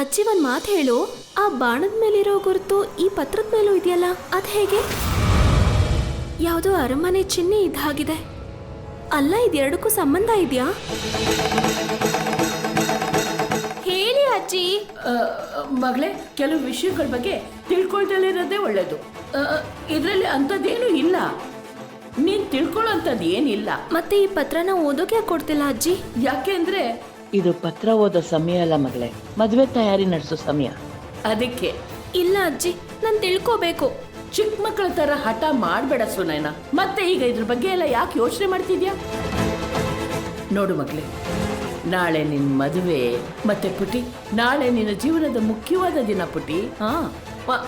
ಅಜ್ಜಿ ಒಂದ್ ಮಾತು ಹೇಳು ಆ ಬಾಣದ ಮೇಲಿರೋ ಗುರುತು ಈ ಪತ್ರದ ಮೇಲೂ ಇದೆಯಲ್ಲ ಅದ್ ಹೇಗೆ? ಯಾವುದೋ ಅರಮನೆ ಚಿಹ್ನೆ ಇದ್ದ ಹಾಗಿದೆ ಅಲ್ಲ ಇದೆರಡಕ್ಕೂ ಸಂಬಂಧ ಇದೆಯಾ? ಹೇಳಿ ಅಜ್ಜಿ. ಮಗಳೇ ಕೆಲವು ವಿಷಯಗಳ ಬಗ್ಗೆ ತಿಳ್ಕೊಳ್ದಲ್ಲಿರೋದೇ ಒಳ್ಳೇದು. ಇದರಲ್ಲಿ ಅಂಥದ್ದೇನು ಇಲ್ಲ. ನೀನ್ ತಿಳ್ಕೊಳ್ಳೋಂಥದ್ದು ಏನಿಲ್ಲ. ಮತ್ತೆ ಈ ಪತ್ರನ ಓದೋಕೆ ಕೊಡ್ತಿಲ್ಲ ಅಜ್ಜಿ? ಯಾಕೆ ಅಂದ್ರೆ ಇದು ಪತ್ರ ಓದೋ ಸಮಯ ಅಲ್ಲ ಮಗಳೇ. ಮದುವೆ ತಯಾರಿ ನಡೆಸೋ ಸಮಯ. ಅದಕ್ಕೆ. ಇಲ್ಲ ಅಜ್ಜಿ, ನಾನು ತಿಳ್ಕೋಬೇಕು. ಚಿಕ್ಕ ಮಕ್ಕಳ ತರ ಹಠ ಮಾಡಬೇಡ ಸುನಯನ. ಮತ್ತೆ ಈಗ ಇದ್ರ ಬಗ್ಗೆ ಎಲ್ಲ ಯಾಕೆ ಯೋಚನೆ ಮಾಡ್ತಿದ್ಯಾ? ನೋಡು ಮಗಳೇ, ನಾಳೆ ನಿನ್ ಮದುವೆ. ಮತ್ತೆ ಪುಟಿ, ನಾಳೆ ನಿನ್ನ ಜೀವನದ ಮುಖ್ಯವಾದ ದಿನ ಪುಟಿ. ಹಾ?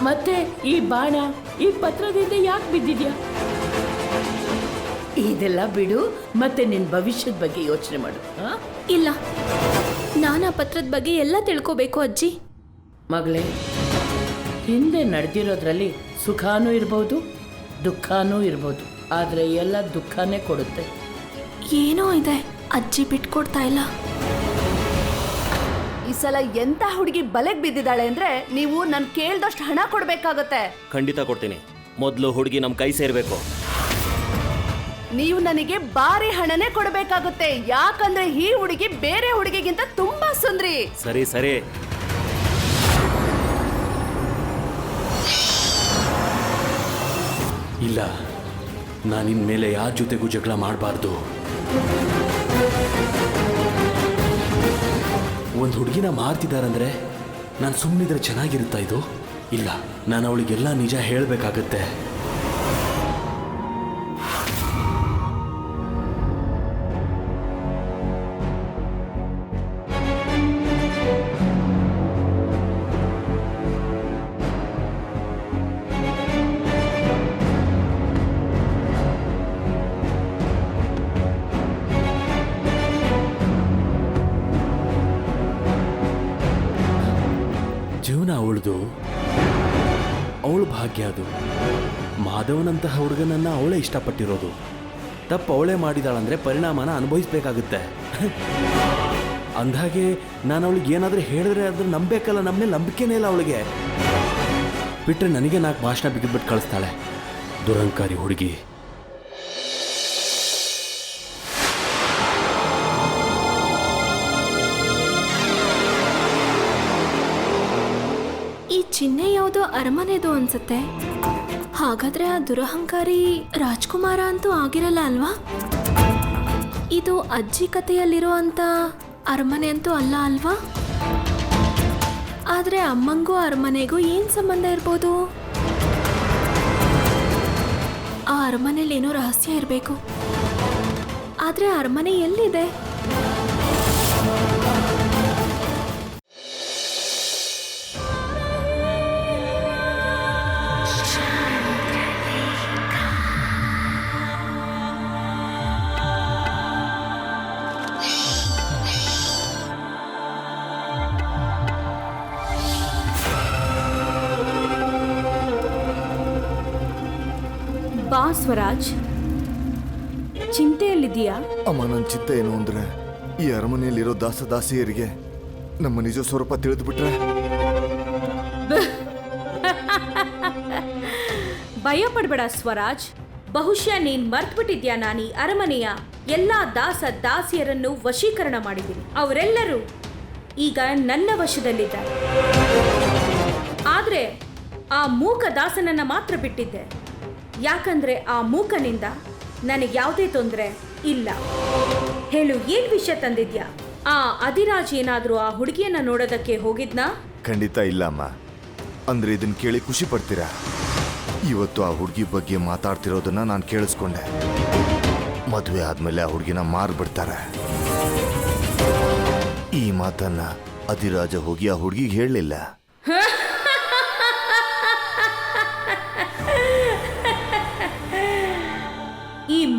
ಮತ್ತೆ ಈ ಬಾಣ, ಈ ಪತ್ರದಿಂದ ಯಾಕೆ ಬಿದ್ದಿದ್ಯಾ? ಇದೆಲ್ಲ ಬಿಡು ಮತ್ತೆ ನಿನ್ ಭವಿಷ್ಯದ ಬಗ್ಗೆ ಯೋಚನೆ ಮಾಡು ಹಾ? ಇಲ್ಲ. ನಾನು ಆ ಪತ್ರದ ಬಗ್ಗೆ ಎಲ್ಲ ತಿಳ್ಕೋಬೇಕು ಅಜ್ಜಿ. ಮಗಳೇ ಹಿಂದೆ ನಡೆದಿರೋದ್ರಲ್ಲಿ ಸುಖಾನೂ ಇರ್ಬೋದು ದುಃಖಾನೂ ಇರ್ಬೋದು ಆದರೆ ಎಲ್ಲ ದುಃಖನೇ ಕೊಡುತ್ತೆ. ಏನೋ ಇದೆ ಅಜ್ಜಿ ಬಿಟ್ಕೊಡ್ತಾ ಇಲ್ಲ. ಈ ಸಲ ಎಂತ ಹುಡುಗಿ ಬಲೆಗ್ ಬಿದ್ದಿದ್ದಾಳೆ ಅಂದ್ರೆ ನೀವು ನನ್ ಕೇಳ್ದಷ್ಟು ಹಣ ಕೊಡ್ಬೇಕಾಗತ್ತೆ. ಖಂಡಿತ ಕೊಡ್ತೀನಿ. ಮೊದಲು ಹುಡುಗಿ ನಮ್ಮ ಕೈ ಸೇರಬೇಕು. ನೀವು ನನಗೆ ಭಾರಿ ಹಣನೇ ಕೊಡಬೇಕಾಗುತ್ತೆ. ಯಾಕಂದ್ರೆ ಈ ಹುಡುಗಿ ಬೇರೆ ಹುಡುಗಿಗಿಂತ ತುಂಬಾ ಸುಂದ್ರಿ. ಸರಿ ಸರಿ. ಇಲ್ಲ, ನಾನು ಇನ್ ಮೇಲೆ ಯಾರ ಜೊತೆಗೂ ಜಗಳ ಮಾಡಬಾರ್ದು. ಒಂದು ಹುಡುಗಿನ ಮಾರ್ತಿದಾರಂದ್ರೆ ನಾನು ಸುಮ್ಮನಿದ್ರೆ ಚೆನ್ನಾಗಿರುತ್ತಾ ಇದು? ಇಲ್ಲ, ನಾನು ಅವಳಿಗೆಲ್ಲ ನಿಜ ಹೇಳಬೇಕಾಗತ್ತೆ. ಮಾಧವನಂತಹ ಹುಡುಗನನ್ನ ಅವಳೇ ಇಷ್ಟಪಟ್ಟಿರೋದು. ತಪ್ಪು ಅವಳೇ ಮಾಡಿದಾಳಂದ್ರೆ ಪರಿಣಾಮನ ಅನುಭವಿಸ್ಬೇಕಾಗುತ್ತೆ. ಅಂದಾಗೆ ನಾನು ಅವಳಿಗೆ ಏನಾದರೂ ಹೇಳಿದ್ರೆ ಅದ್ರ ನಂಬೇಕಲ್ಲ ನಮ್ಮ ಮೇಲೆ ನಂಬಿಕೆನೇ ಇಲ್ಲ ಅವಳಿಗೆ. ಬಿಟ್ಟರೆ ನನಗೆ ನಾಲ್ಕು ಭಾಷಣ ಬಿಗಿದ್ಬಿಟ್ಟು ಕಳಿಸ್ತಾಳೆ. ದುರಂಕಾರಿ ಹುಡುಗಿ. ಈ ಚಿಹ್ನೆ ಯಾವುದೋ ಅರಮನೆದು ಅನ್ಸುತ್ತೆ. ಹಾಗಾದ್ರೆ ಆ ದುರಹಂಕಾರಿ ರಾಜ್ಕುಮಾರ ಅಂತೂ ಆಗಿರಲ್ಲ ಅಲ್ವಾ? ಇದು ಅಜ್ಜಿ ಕಥೆಯಲ್ಲಿರುವಂತ ಅರಮನೆ ಅಂತೂ ಅಲ್ಲ ಅಲ್ವಾ? ಆದ್ರೆ ಅಮ್ಮಂಗೂ ಅರಮನೆಗೂ ಏನ್ ಸಂಬಂಧ ಇರ್ಬೋದು? ಆ ಅರಮನೇಲಿ ಏನೋ ರಹಸ್ಯ ಇರಬೇಕು. ಆದ್ರೆ ಅರಮನೆ ಎಲ್ಲಿದೆ? ಚಿಂತೆಯಲ್ಲಿದೆಯಾ ಅಮ್ಮ ನನ್ನ ಚಿಂತೆ ಏನು ಅಂದ್ರೆ ಈ ಅರಮನೆಯಲ್ಲಿರೋ ದಾಸ ದಾಸಿಯರಿಗೆ ನಮ್ಮ ನಿಜ ಸ್ವರೂಪ ತಿಳಿದ್ಬಿಟ್ರೆ? ಭಯ ಪಡ್ಬೇಡ ಸ್ವರಾಜ್. ಬಹುಶಃ ನೀನ್ ಮರ್ತ್ಬಿಟ್ಟಿದ್ಯಾ ನಾನೀ ಅರಮನೆಯ ಎಲ್ಲಾ ದಾಸ ದಾಸಿಯರನ್ನು ವಶೀಕರಣ ಮಾಡಿದ್ದೀನಿ. ಅವರೆಲ್ಲರೂ ಈಗ ನನ್ನ ವಶದಲ್ಲಿದ್ದಾರೆ. ಆದ್ರೆ ಆ ಮೂಕ ದಾಸನನ್ನ ಮಾತ್ರ ಬಿಟ್ಟಿದ್ದೆ. ಯಾಕಂದ್ರೆ ಆ ಮೂಕನಿಂದ ನನಗೆ ಯಾವುದೇ ತೊಂದರೆ ಇಲ್ಲ. ಹೇಳು, ಏನ್ ವಿಷಯ ತಂದಿದ್ಯಾ? ಆ ಅಧಿರಾಜ್ ಏನಾದ್ರೂ ಆ ಹುಡುಗಿಯನ್ನ ನೋಡೋದಕ್ಕೆ ಹೋಗಿದ್ನಾ? ಖಂಡಿತ ಇಲ್ಲ ಅಮ್ಮ ಅಂದ್ರೆ ಇದನ್ನ ಕೇಳಿ ಖುಷಿ ಪಡ್ತೀರಾ? ಇವತ್ತು ಆ ಹುಡುಗಿ ಬಗ್ಗೆ ಮಾತಾಡ್ತಿರೋದನ್ನ ನಾನು ಕೇಳಿಸ್ಕೊಂಡೆ. ಮದುವೆ ಆದ್ಮೇಲೆ ಆ ಹುಡುಗಿನ ಮಾರ್ಬಿಡ್ತಾರೆ. ಈ ಮಾತನ್ನ ಅಧಿರಾಜ ಹೋಗಿ ಆ ಹುಡುಗಿಗೆ ಹೇಳಲಿಲ್ಲ.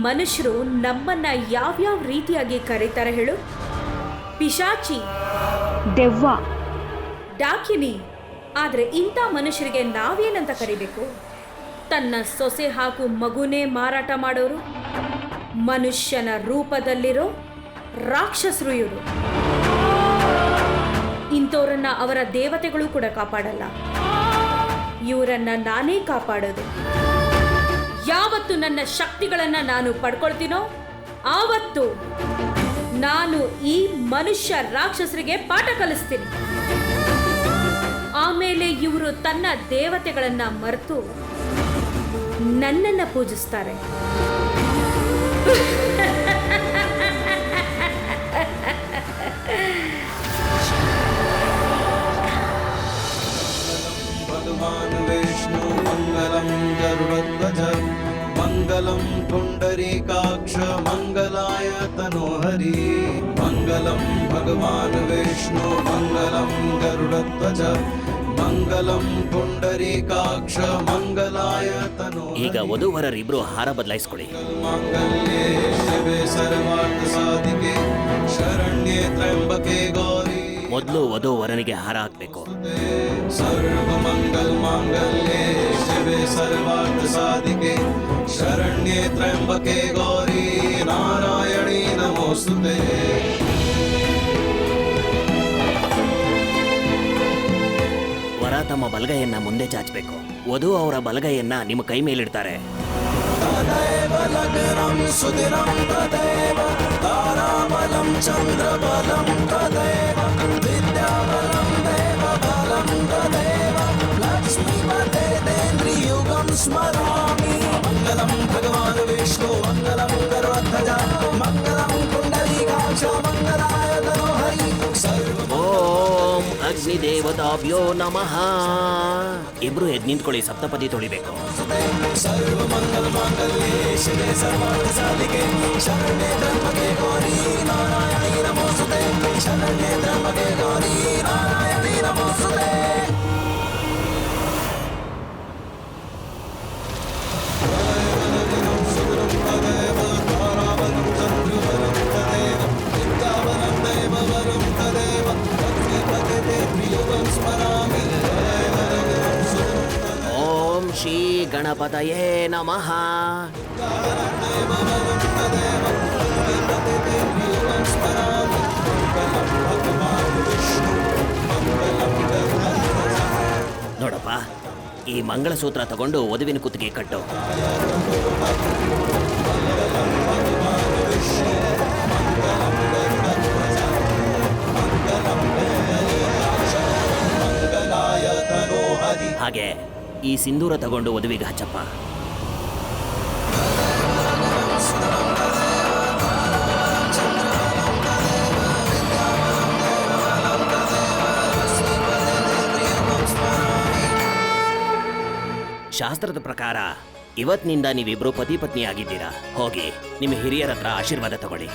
ಮನುಷ್ಯರು ನಮ್ಮನ್ನ ಯಾವ್ಯಾವ ರೀತಿಯಾಗಿ ಕರೀತಾರೆ ಹೇಳು? ಪಿಶಾಚಿ. ದೆವ್ವ. ಡಾಕಿನಿ. ಆದರೆ ಇಂಥ ಮನುಷ್ಯರಿಗೆ ನಾವೇನಂತ ಕರಿಬೇಕು? ತನ್ನ ಸೊಸೆ ಹಾಗೂ ಮಗುನೇ ಮಾರಾಟ ಮಾಡೋರು ಮನುಷ್ಯನ ರೂಪದಲ್ಲಿರೋ ರಾಕ್ಷಸರು ಇವರು. ಇಂಥವರನ್ನ ಅವರ ದೇವತೆಗಳು ಕೂಡ ಕಾಪಾಡಲ್ಲ. ಇವರನ್ನ ನಾನೇ ಕಾಪಾಡೋದು. ಯಾವತ್ತು ನನ್ನ ಶಕ್ತಿಗಳನ್ನ ನಾನು ಪಡ್ಕೊಳ್ತೀನೋ ಆವತ್ತು ನಾನು ಈ ಮನುಷ್ಯ ರಾಕ್ಷಸರಿಗೆ ಪಾಠ ಕಲಿಸ್ತೀನಿ ಆಮೇಲೆ ಇವರು ತನ್ನ ದೇವತೆಗಳನ್ನ ಮರೆತು ನನ್ನನ್ನ ಪೂಜಿಸ್ತಾರೆ भगवान् विष्णु मङ्गलं गरुडध्वज मङ्गलं पुण्डरीकाक्ष मङ्गलाय तनोहरि मङ्गलं भगवान् विष्णु मङ्गलं गरुडध्वज मङ्गलं पुण्डरीकाक्ष मङ्गलाय ಈಗ तनोहरि ವಧುವರರಿಬ್ರು ಹಾರ ಬದಲಾಯಿಸ್ಕೊಳ್ಳಿ माङ्गल्ये शिवे सर्वार्थसाधिके शरण्ये त्र्यम्बके गौरी ಮೊದಲು ವಧುವರನಿಗೆ ಹಾರ ಹಾಕ್ಬೇಕು सर्वमङ्गल माङ्गल्ये शिवे सर्वार्थसाधिके शरण्ये त्र्यम्बके गौरी नारायणी नमोऽस्तुते ವರ ತಮ್ಮ ಬಲಗೈಯನ್ನ ಮುಂದೆ ಚಾಚಬೇಕು ವಧು ಅವರ ಬಲಗೈಯನ್ನ ನಿಮ್ಮ ಕೈ ಮೇಲಿಡ್ತಾರೆ तदेव लग्नं सुदिनं तदेव ताराबलं चन्द्रबलं तदेव స్మరామి. మంగళం భగవాన్ విష్ణు మంగళం గరుత్మజ మంగళం కుండలీకాక్ష మంగళ ಅಗ್ನಿ ದೇವತಾಭ್ಯೋ ನಮಃ. ಇಬ್ರು ಎದ್ ನಿಂತ್ಕೊಳ್ಳಿ ಸಪ್ತಪದಿ ತೊಳಿಬೇಕು. ಓಂ ಶ್ರೀ ಗಣಪತಯೇ ನಮಃ. ನೋಡಪ್ಪ ಈ ಮಂಗಳಸೂತ್ರ ತಗೊಂಡು ವಧುವಿನ ಕುತ್ತಿಗೆ ಕಟ್ಟು. ಹಾಗೆ ಈ ಸಿಂಧೂರ ತಗೊಂಡು ವಧುವಿಗೆ ಹಚ್ಚಪ್ಪ. ಶಾಸ್ತ್ರದ ಪ್ರಕಾರ ಇವತ್ತಿನಿಂದ ನೀವಿಬ್ರು ಪತಿ ಪತ್ನಿ ಆಗಿದ್ದೀರಾ ಹೋಗಿ, ನಿಮ್ಮ ಹಿರಿಯರ ಹತ್ರ ಆಶೀರ್ವಾದ ತಗೊಳ್ಳಿ.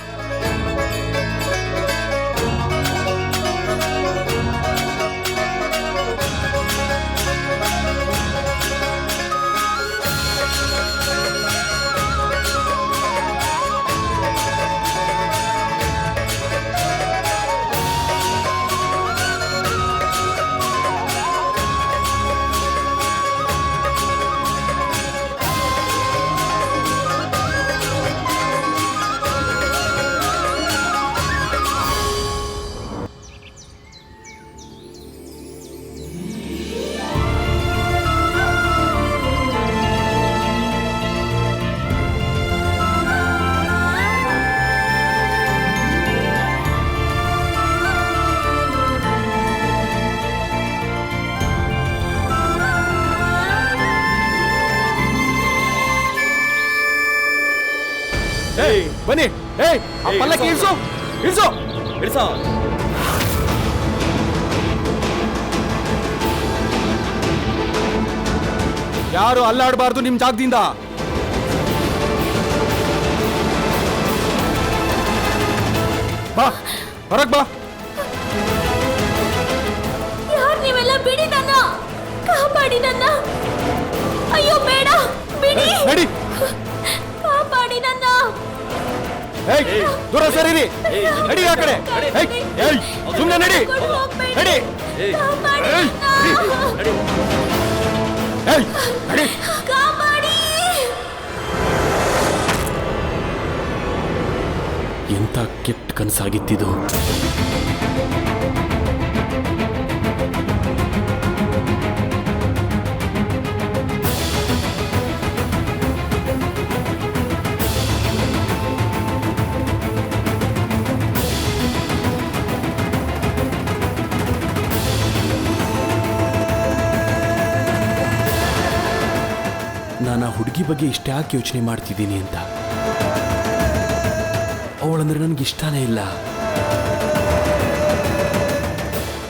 ಯಾರು ಅಲ್ಲಾಡಬಾರ್ದು ನಿಮ್ ಜಾಗದಿಂದ. ಬಾ ಹೊರಗ್ ಬಾ. ಯಾರು ನೀವೆಲ್ಲ ಬಿಡಿ ನನ್ನ? ಕಾಪಾಡಿ ನನ್ನ. ಅಯ್ಯೋ ಬೇಡ ಬಿಡಿ. ನಡಿ. ಕಾಪಾಡಿ ನನ್ನ. ಏಯ್ ದೂರ ಸರಿರಿ ನಡಿ ಆ ಕಡೆ. ಏಯ್ ಸುಮ್ಮನೆ ನಡಿ. ನಡಿ. ಕಾಪಾಡಿ ನನ್ನ. ಎಂತ ಕೆಟ್ಟ ಕನಸಾಗಿತ್ತಿದು? ಹುಡುಗಿ ಬಗ್ಗೆ ಇಷ್ಟ ಯಾಕೆ ಯೋಚನೆ ಮಾಡ್ತಿದ್ದೀನಿ ಅಂತ. ಅವಳಂದ್ರೆ ನನಗೆ ಇಷ್ಟನೇ ಇಲ್ಲ.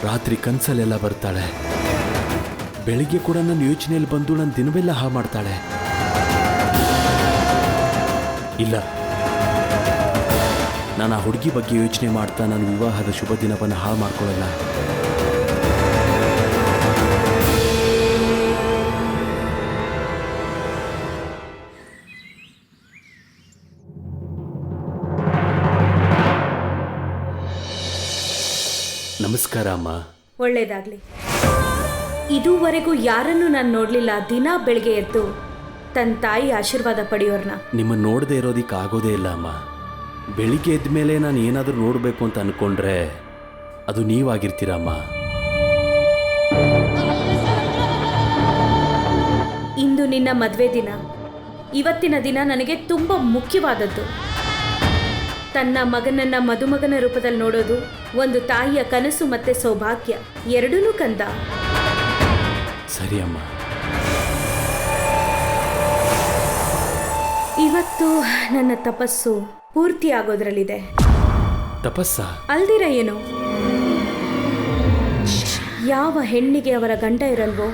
ರಾತ್ರಿ ಕನ್ಸಲ್ಲೆಲ್ಲ ಬರ್ತಾಳೆ. ಬೆಳಿಗ್ಗೆ ಕೂಡ ನನ್ನ ಯೋಚನೆಯಲ್ಲಿ ಬಂದು ನನ್ನ ದಿನವೆಲ್ಲ ಹಾ ಮಾಡ್ತಾಳೆ. ಇಲ್ಲ. ನಾನು ಆ ಹುಡುಗಿ ಬಗ್ಗೆ ಯೋಚನೆ ಮಾಡ್ತಾ ನನ್ನ ವಿವಾಹದ ಶುಭ ದಿನವನ್ನು ಹಾಳು ಮಾಡ್ಕೊಳ್ಳಲ್ಲ. ನಮಸ್ಕಾರ ಅಮ್ಮ. ಒಳ್ಳೇದಾಗ್ಲಿ. ಇದುವರೆಗೂ ಯಾರನ್ನು ನಾನು ನೋಡಲಿಲ್ಲ ದಿನ ಬೆಳಗ್ಗೆ ಎದ್ದು. ತನ್ನ ತಾಯಿ ಆಶೀರ್ವಾದ ಪಡೆಯೋರ್ನ. ನಿಮ್ಮನ್ನು ನೋಡದೆ ಇರೋದಕ್ಕೆ ಆಗೋದೇ ಇಲ್ಲ ಅಮ್ಮ. ಬೆಳಿಗ್ಗೆ ಎದ್ದ ಮೇಲೆ ನಾನು ಏನಾದರೂ ನೋಡಬೇಕು ಅಂತ ಅನ್ಕೊಂಡ್ರೆ ಅದು ನೀವಾಗಿರ್ತೀರಮ್ಮ ಇಂದು ನಿನ್ನ ಮದುವೆ ದಿನ. ಇವತ್ತಿನ ದಿನ ನನಗೆ ತುಂಬ ಮುಖ್ಯವಾದದ್ದು. ತನ್ನ ಮಗನನ್ನ ಮದುಮಗನ ರೂಪದಲ್ಲಿ ನೋಡೋದು ಒಂದು ತಾಯಿಯ ಕನಸು ಮತ್ತೆ ಸೌಭಾಗ್ಯ. ಎರಡೂ ಕಂದ. ಸರಿ ಅಮ್ಮ. ಇವತ್ತು ನನ್ನ ತಪಸ್ಸು ಪೂರ್ತಿ ಆಗೋದ್ರಲ್ಲಿದೆ. ತಪಸ್ಸ? ಅಲ್ದಿರ ಏನು? ಯಾವ ಹೆಣ್ಣಿಗೆ ಅವರ ಗಂಡ ಇರಲ್ವೋ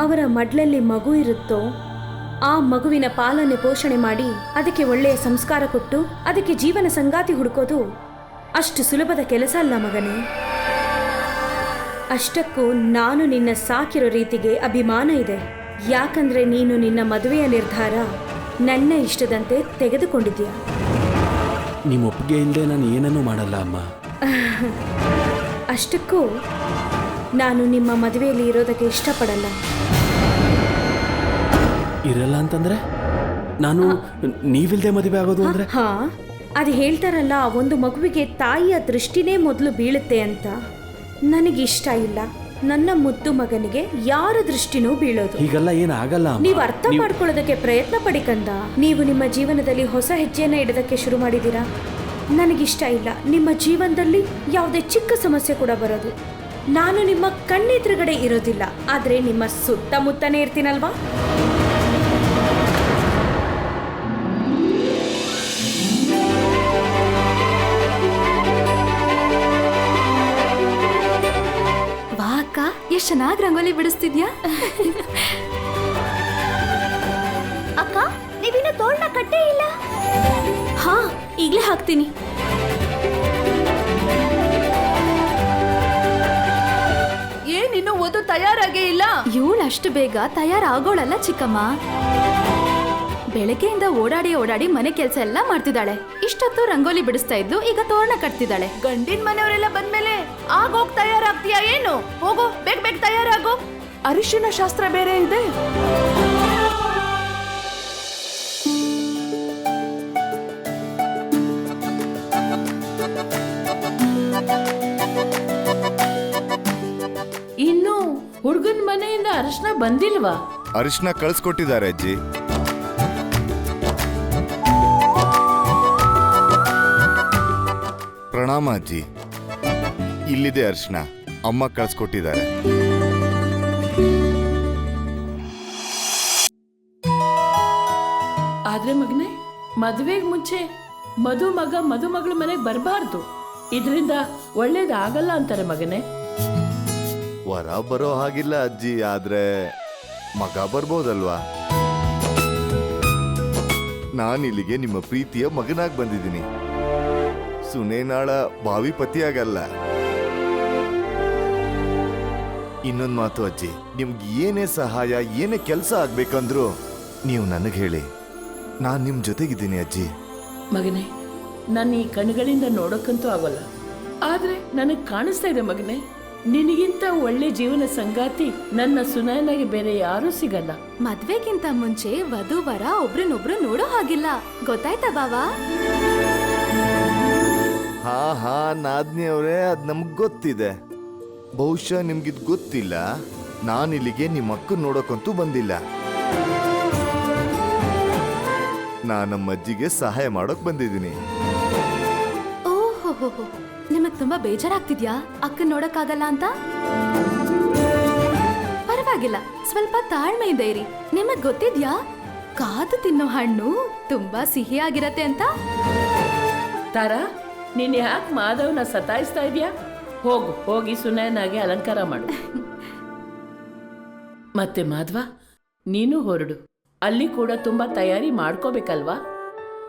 ಅವರ ಮಡ್ಲಲ್ಲಿ ಮಗು ಇರುತ್ತೋ ಆ ಮಗುವಿನ ಪಾಲನೆ ಪೋಷಣೆ ಮಾಡಿ ಅದಕ್ಕೆ ಒಳ್ಳೆಯ ಸಂಸ್ಕಾರ ಕೊಟ್ಟು ಅದಕ್ಕೆ ಜೀವನ ಸಂಗಾತಿ ಹುಡುಕೋದು ಅಷ್ಟು ಸುಲಭದ ಕೆಲಸ ಅಲ್ಲ ಮಗನೇ. ಅಷ್ಟಕ್ಕೂ ನಾನು ನಿನ್ನ ಸಾಕಿರೋ ರೀತಿಗೆ ಅಭಿಮಾನ ಇದೆ. ಯಾಕಂದ್ರೆ ನೀನು ನಿನ್ನ ಮದುವೆಯ ನಿರ್ಧಾರ ನನ್ನ ಇಷ್ಟದಂತೆ ತೆಗೆದುಕೊಂಡಿದ್ದೀಯ. ನಿಮ್ಮ ಒಪ್ಪಿಗೆ ಇಲ್ಲದೆ ನಾನು ಏನನ್ನೂ ಮಾಡಲ್ಲ ಅಮ್ಮ. ಅಷ್ಟಕ್ಕೂ ನಾನು ನಿಮ್ಮ ಮದುವೆಯಲ್ಲಿ ಇರೋದಕ್ಕೆ ಇಷ್ಟಪಡಲ್ಲ. ಇರಲ್ಲ ಅಂತಂದ್ರೆ? ನಾನು ನೀವಿಲ್ದೆ ಮದುವೆ ಆಗೋದು ಅಂದ್ರೆ? ಹಾ ಅದು ಹೇಳ್ತಾರಲ್ಲ ಒಂದು ಮಗುವಿಗೆ ತಾಯಿಯ ದೃಷ್ಟಿನೇ ಮೊದಲು ಬೀಳುತ್ತೆ ಅಂತ. ನನಗಿಷ್ಟ ಇಲ್ಲ. ನನ್ನ ಮುದ್ದು ಮಗನಿಗೆ ಯಾರ ದೃಷ್ಟಿನೂ ಬೀಳೋದು. ಹೀಗೆಲ್ಲ ಏನಾಗಲ್ಲ ಅಮ್ಮ. ನೀವು ಅರ್ಥ ನೀವು- ಮಾಡ್ಕೊಳ್ಳೋದಕ್ಕೆ ಪ್ರಯತ್ನ ಪಡಿ ಕಂದ. ನೀವು ನಿಮ್ಮ ಜೀವನದಲ್ಲಿ ಹೊಸ ಹೆಜ್ಜೆಯನ್ನ ಇಡೋದಕ್ಕೆ ಶುರು ಮಾಡಿದ್ದೀರಾ? ನನಗಿಷ್ಟ ಇಲ್ಲ. ನಿಮ್ಮ ಜೀವನದಲ್ಲಿ ಯಾವುದೇ ಚಿಕ್ಕ ಸಮಸ್ಯೆ ಕೂಡ ಬರೋದು. ನಾನು ನಿಮ್ಮ ಕಣ್ಣೆದುರುಗಡೆ ಇರೋದಿಲ್ಲ. ಆದರೆ ನಿಮ್ಮ ಸುತ್ತಮುತ್ತನೇ ಇರ್ತೀನಲ್ವಾ? ಅಕ್ಕ ಎಷ್ಟು ಚೆನ್ನಾಗಿ ರಂಗೋಲಿ ಬಿಡಿಸ್ತಿದ್ಯಾ? ಅಕ್ಕ ನೀವಿನ್ನು ತೋರಣ ಕಟ್ಟೆ ಇಲ್ಲ? ಹಾ ಈಗಲೇ ಹಾಕ್ತೀನಿ. ಏನಿನ್ನು ಓದು ತಯಾರಾಗೇ ಇಲ್ಲ? ಇವಳು ಅಷ್ಟು ಬೇಗ ತಯಾರಾಗೋಳಲ್ಲ ಚಿಕ್ಕಮ್ಮ. ಬೆಳಗ್ಗೆಯಿಂದ ಓಡಾಡಿ ಓಡಾಡಿ ಮನೆ ಕೆಲಸ ಎಲ್ಲ ಮಾಡ್ತಿದ್ದಾಳೆ. ಇಷ್ಟೊತ್ತು ರಂಗೋಲಿ ಬಿಡಿಸ್ತಾ ಇದ್ಲು ಈಗ ತೋರಣ ಕಟ್ತಿದ್ದಾಳೆ. ಗಂಡಿನ ಮನೆಯವರೆಲ್ಲ ಬಂದ್ಮೇಲೆ ಆಗೋಗ್ ತಯಾರಾಗ್ತೀಯಾ ಏನು? ಹೋಗೋ, ಬೇಗ ಬೇಗ ತಯಾರಾಗು. ಅರಿಶಿನ ಶಾಸ್ತ್ರ ಬೇರೆ ಇದೆ. ಇನ್ನು ಹುಡುಗನ ಮನೆಯಿಂದ ಅರಿಶಿನ ಬಂದಿಲ್ವಾ? ಅರಿಶಿನ ಕಳ್ಸಿಕೊಟ್ಟಿದ್ದಾರೆ ಅಜ್ಜಿ. ಪ್ರಣಾಮ ಅಜ್ಜಿ ಇಲ್ಲಿದೆ ಅರ್ಶನ. ಅಮ್ಮ ಕಳಿಸ್ಕೊಟ್ಟಿದ್ದಾರೆ. ಆದ್ರೆ ಮಗನೇ ಮದುವೆಗೆ ಮುಂಚೆ ಮಧು ಮಗ ಮದುಮಗಳ ಮನೆಗೆ ಬರಬಾರ್ದು. ಇದರಿಂದ ಒಳ್ಳೇದಾಗಲ್ಲ ಅಂತಾರೆ ಮಗನೇ. ವರ ಬರೋ ಹಾಗಿಲ್ಲ ಅಜ್ಜಿ ಆದ್ರೆ ಮಗ ಬರ್ಬೋದಲ್ವಾ? ನಾನಿಲ್ಲಿಗೆ ನಿಮ್ಮ ಪ್ರೀತಿಯ ಮಗನಾಗಿ ಬಂದಿದ್ದೀನಿ. ಸುನೇನಾಳ ಬಾವಿ ಪತಿಯಾಗಲ್ಲ. ಇನ್ನೊಂದು ಮಾತು ಅಜ್ಜಿ ನಿಮ್ಗೆ ಏನೇ ಸಹಾಯ ಏನೇ ಕೆಲಸ ಆಗ್ಬೇಕಂದ್ರೂ ನೀವು ನನಗೆ ಹೇಳಿ. ನಾನು ನಿಮ್ಮ ಜೊತೆಗಿದ್ದೀನಿ ಅಜ್ಜಿ. ಮಗನೇ ನಾನು ಈ ಕಣ್ಗಳಿಂದ ನೋಡೋಕ್ಕಂತೂ ಆಗೋಲ್ಲ. ಆದ್ರೆ ನನಗೆ ಕಾಣಿಸ್ತಾ ಇದೆ ಮಗನೇ ನಿನಗಿಂತ ಒಳ್ಳೆ ಜೀವನ ಸಂಗಾತಿ ನನ್ನ ಸುನಯನಾಗಿ ಬೇರೆ ಯಾರೂ ಸಿಗಲ್ಲ. ಮದ್ವೆಗಿಂತ ಮುಂಚೆ ವಧು ವರ ಒಬ್ರನ್ನೊಬ್ರು ನೋಡೋ ಹಾಗಿಲ್ಲ. ಗೊತ್ತಾಯ್ತಾ ಬಾವಾ? ಹಾ ಹಾ ನಾದ್ನಿ ಅವರೇ ಅದು ನಮ್ಗೆ ಗೊತ್ತಿದೆ. ಬಹುಶಃ ನಿಮ್ಗಿದ್ ಗೊತ್ತಿಲ್ಲ. ನಾನಿಲ್ಲಿಗೆ ನಿಮ್ಮ ಅಕ್ಕನ ನೋಡೋಕಂತೂ ಬಂದಿಲ್ಲ. ನಾ ನಮ್ಮ ಅಜ್ಜಿಗೆ ಸಹಾಯ ಮಾಡೋಕ್ ಬಂದಿದ್ದೀನಿ. ಓಹೋ ನಿಮಗ್ ತುಂಬಾ ಬೇಜಾರಾಗ್ತಿದ್ಯಾ? ಅಕ್ಕನ್ ನೋಡಕ್ಕಾಗಲ್ಲ ಅಂತ? ಪರವಾಗಿಲ್ಲ ಸ್ವಲ್ಪ ತಾಳ್ಮೆಯಿಂದ ಇರಿ. ನಿಮಗ್ ಗೊತ್ತಿದ್ಯಾ? ಕಾದು ತಿನ್ನೋ ಹಣ್ಣು ತುಂಬಾ ಸಿಹಿಯಾಗಿರತ್ತೆ ಅಂತ? ತಾರ ನೀನ್ ಯಾಕೆ ಮಾಧವ್ನ ಸತಾಯಿಸ್ತಾ ಇದೆಯಾ? ಹೋಗು ಹೋಗಿ ಸುನಯನಾಗಿ ಅಲಂಕಾರ ಮಾಡು. ಮತ್ತೆ ಮಾಧವ ನೀನು ಹೊರಡು. ಅಲ್ಲಿ ಕೂಡ ತುಂಬಾ ತಯಾರಿ ಮಾಡ್ಕೋಬೇಕಲ್ವಾ?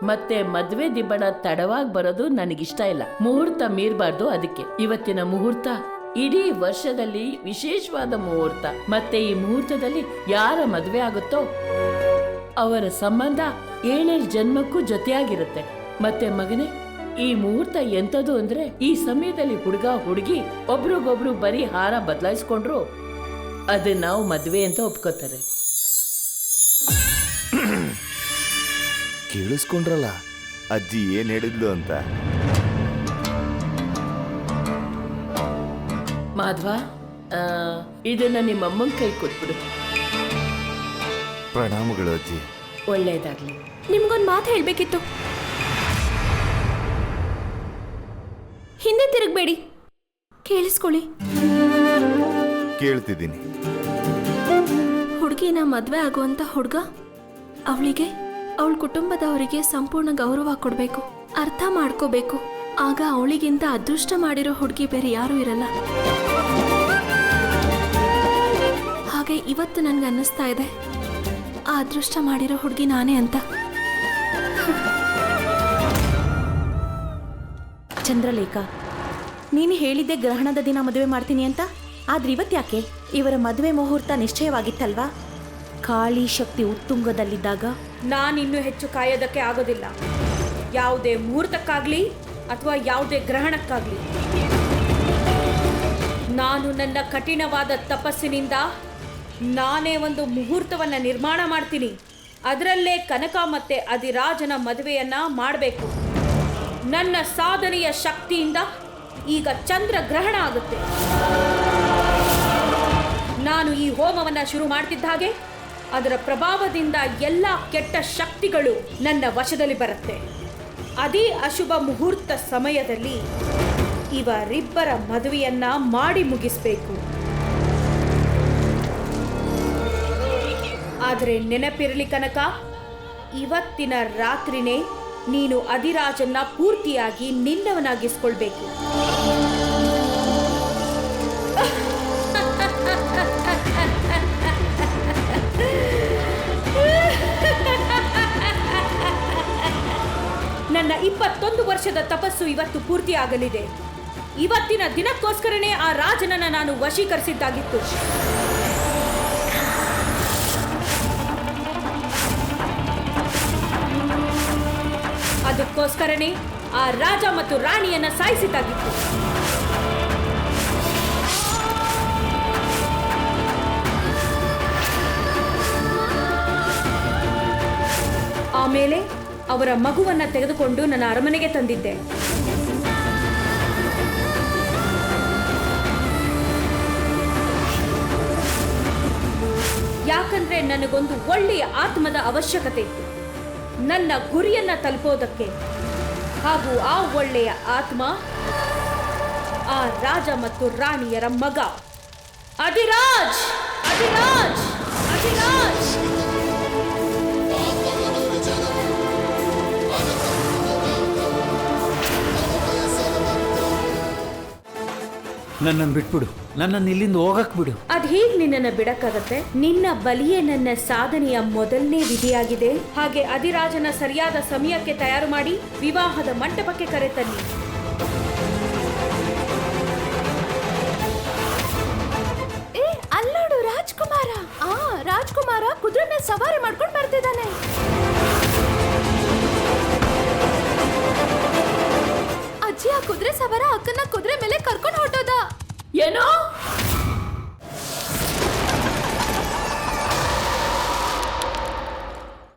ಮತ್ತೆ ಮದ್ವೆ ದಿಬ್ಬಣ ತಡವಾಗಿ ಬರೋದು ನನಗಿಷ್ಟ ಇಲ್ಲ. ಮುಹೂರ್ತ ಮೀರ್ಬಾರ್ದು ಅದಕ್ಕೆ. ಇವತ್ತಿನ ಮುಹೂರ್ತ ಇಡೀ ವರ್ಷದಲ್ಲಿ ವಿಶೇಷವಾದ ಮುಹೂರ್ತ. ಮತ್ತೆ ಈ ಮುಹೂರ್ತದಲ್ಲಿ ಯಾರ ಮದ್ವೆ ಆಗುತ್ತೋ? ಅವರ ಸಂಬಂಧ ಏಳೇಳು ಜನ್ಮಕ್ಕೂ ಜೊತೆಯಾಗಿರುತ್ತೆ. ಮತ್ತೆ ಮಗನೇ ಈ ಮುಹೂರ್ತ ಎಂತದು ಅಂದ್ರೆ ಈ ಸಮಯದಲ್ಲಿ ಹುಡುಗ ಹುಡುಗಿ ಒಬ್ರಿಗೊಬ್ರು ಬರೀ ಹಾರ ಬದಲಾಯಿಸ್ಕೊಂಡ್ರು. ಅದನ್ನ ನಾವು ಮದ್ವೆ ಅಂತ ಒಪ್ಕೋತಾರೆ. ಕೇಳಿಸ್ಕೊಂಡ್ರಲ್ಲ ಅಜ್ಜಿ ಏನ್ ಹೇಳಿದ್ಲು ಅಂತ? ಮಾಧವ ಆ, ಇದನ್ನ ನಿಮ್ಮಮ್ಮನ ಕೈ ಕೊಟ್ಬಿಡು. ಪ್ರಣಾಮಗಳು ಅಜ್ಜಿ. ಒಳ್ಳೇದಾಗ್ಲಿ. ನಿಮ್ಗೊಂದು ಮಾತು ಹೇಳಬೇಕಿತ್ತು. ಕೇಳಿಸ್ಕೊಳ್ಳಿ. ಕೇಳ್ತಿದ್ದೀನಿ. ಹುಡುಗಿನ ಮದುವೆ ಆಗುವಂತ ಹುಡುಗ ಅವಳಿಗೆ ಅವಳ ಕುಟುಂಬದವರಿಗೆ ಸಂಪೂರ್ಣ ಗೌರವ ಕೊಡಬೇಕು ಅರ್ಥ ಮಾಡ್ಕೋಬೇಕು. ಆಗ ಅವಳಿಗಿಂತ ಅದೃಷ್ಟ ಮಾಡಿರೋ ಹುಡುಗಿ ಬೇರೆ ಯಾರೂ ಇರಲ್ಲ. ಹಾಗೆ ಇವತ್ತು ನನಗೆ ಅನ್ನಿಸ್ತಾ ಇದೆ ಆ ಅದೃಷ್ಟ ಮಾಡಿರೋ ಹುಡುಗಿ ನಾನೇ ಅಂತ. ಚಂದ್ರಲೇಖ ನೀನು ಹೇಳಿದ್ದೆ ಗ್ರಹಣದ ದಿನ ಮದುವೆ ಮಾಡ್ತೀನಿ ಅಂತ? ಆದ್ರೆ ಇವತ್ತ್ಯಾಕೆ? ಇವರ ಮದುವೆ ಮುಹೂರ್ತ ನಿಶ್ಚಯವಾಗಿತ್ತಲ್ವಾ? ಕಾಳಿ ಶಕ್ತಿ ಉತ್ತುಂಗದಲ್ಲಿದ್ದಾಗ ನಾನಿನ್ನೂ ಹೆಚ್ಚು ಕಾಯೋದಕ್ಕೆ ಆಗೋದಿಲ್ಲ. ಯಾವುದೇ ಮುಹೂರ್ತಕ್ಕಾಗ್ಲಿ ಅಥವಾ ಯಾವುದೇ ಗ್ರಹಣಕ್ಕಾಗ್ಲಿ. ನಾನು ನನ್ನ ಕಠಿಣವಾದ ತಪಸ್ಸಿನಿಂದ ನಾನೇ ಒಂದು ಮುಹೂರ್ತವನ್ನು ನಿರ್ಮಾಣ ಮಾಡ್ತೀನಿ. ಅದರಲ್ಲೇ ಕನಕ ಮತ್ತೆ ಅಧಿರಾಜನ ಮದುವೆಯನ್ನ ಮಾಡಬೇಕು. ನನ್ನ ಸಾಧನೆಯ ಶಕ್ತಿಯಿಂದ ಈಗ ಚಂದ್ರ ಗ್ರಹಣ ಆಗುತ್ತೆ. ನಾನು ಈ ಹೋಮವನ್ನ ಶುರು ಮಾಡ್ತಿದ್ದ ಹಾಗೆ, ಅದರ ಪ್ರಭಾವದಿಂದ ಎಲ್ಲ ಕೆಟ್ಟ ಶಕ್ತಿಗಳು ನನ್ನ ವಶದಲ್ಲಿ ಬರುತ್ತೆ. ಅದೇ ಅಶುಭ ಮುಹೂರ್ತ ಸಮಯದಲ್ಲಿ ಇವರಿಬ್ಬರ ಮದುವೆಯನ್ನ ಮಾಡಿ ಮುಗಿಸಬೇಕು. ಆದರೆ ನೆನಪಿರಲಿ ಕನಕ, ಇವತ್ತಿನ ರಾತ್ರಿನೇ ನೀನು ಅಧಿರಾಜನ್ನ ಪೂರ್ತಿಯಾಗಿ ನಿನ್ನವನಾಗಿಸ್ಕೊಳ್ಬೇಕು. ನನ್ನ ಇಪ್ಪತ್ತೊಂದು ವರ್ಷದ ತಪಸ್ಸು ಇವತ್ತು ಪೂರ್ತಿಯಾಗಲಿದೆ. ಇವತ್ತಿನ ದಿನಕ್ಕೋಸ್ಕರನೇ ಆ ರಾಜನನ್ನ ನಾನು ವಶೀಕರಿಸಿದ್ದಾಗಿತ್ತು. ಅದಕ್ಕೋಸ್ಕರನೇ ಆ ರಾಜ ಮತ್ತು ರಾಣಿಯನ್ನ ಸಾಯಿಸಿದ್ದಾಗಿತ್ತು. ಆಮೇಲೆ ಅವರ ಮಗುವನ್ನ ತೆಗೆದುಕೊಂಡು ನನ್ನ ಅರಮನೆಗೆ ತಂದಿದ್ದೆ. ಯಾಕಂದ್ರೆ ನನಗೊಂದು ಒಳ್ಳೆಯ ಆತ್ಮದ ಅವಶ್ಯಕತೆ ಇತ್ತು. ನನ್ನ ಗುರಿಯನ್ನ ತಲುಪೋದಕ್ಕೆ ಹಾಗೂ ಆ ಒಳ್ಳೆಯ ಆತ್ಮ ಆ ರಾಜ ಮತ್ತು ರಾಣಿಯರ ಮಗ. ಅಧಿರಾಜ್! ಅಧಿರಾಜ್! ಅಧಿರಾಜ್! ನನ್ನನ್ನು ಬಿಟ್ಬಿಡು. ನನ್ನನ್ನು ಇಲ್ಲಿಂದ ಹೋಗಕ್ ಬಿಡು. ಅದ್ ಹೇಗ್ ನಿನ್ನನ್ನ ಬಿಡಕ್ಕಾಗತ್ತೆ? ನಿನ್ನ ಬಲಿಯೇ ನನ್ನ ಸಾಧನೆಯ ಮೊದಲನೇ ವಿಧಿಯಾಗಿದೆ. ಹಾಗೆ ಅಧಿರಾಜನ ಸರಿಯಾದ ಸಮಯಕ್ಕೆ ತಯಾರು ಮಾಡಿ ವಿವಾಹದ ಮಂಟಪಕ್ಕೆ ಕರೆತನ್ನಿ. ಏ ಅಲ್ಲೋಡು ರಾಜ್ಕುಮಾರ. ಆ ರಾಜ್ಕುಮಾರ ಕುದುರೆ ಮೇಲೆ ಸವಾರಿ ಮಾಡ್ಕೊಂಡು ಬರ್ತಿದ್ದಾನೆ. ಅಜ್ಜಿ ಆ ಕುದುರೆ ಸವಾರ ಅಕ್ಕನ ಕುದುರೆ You know?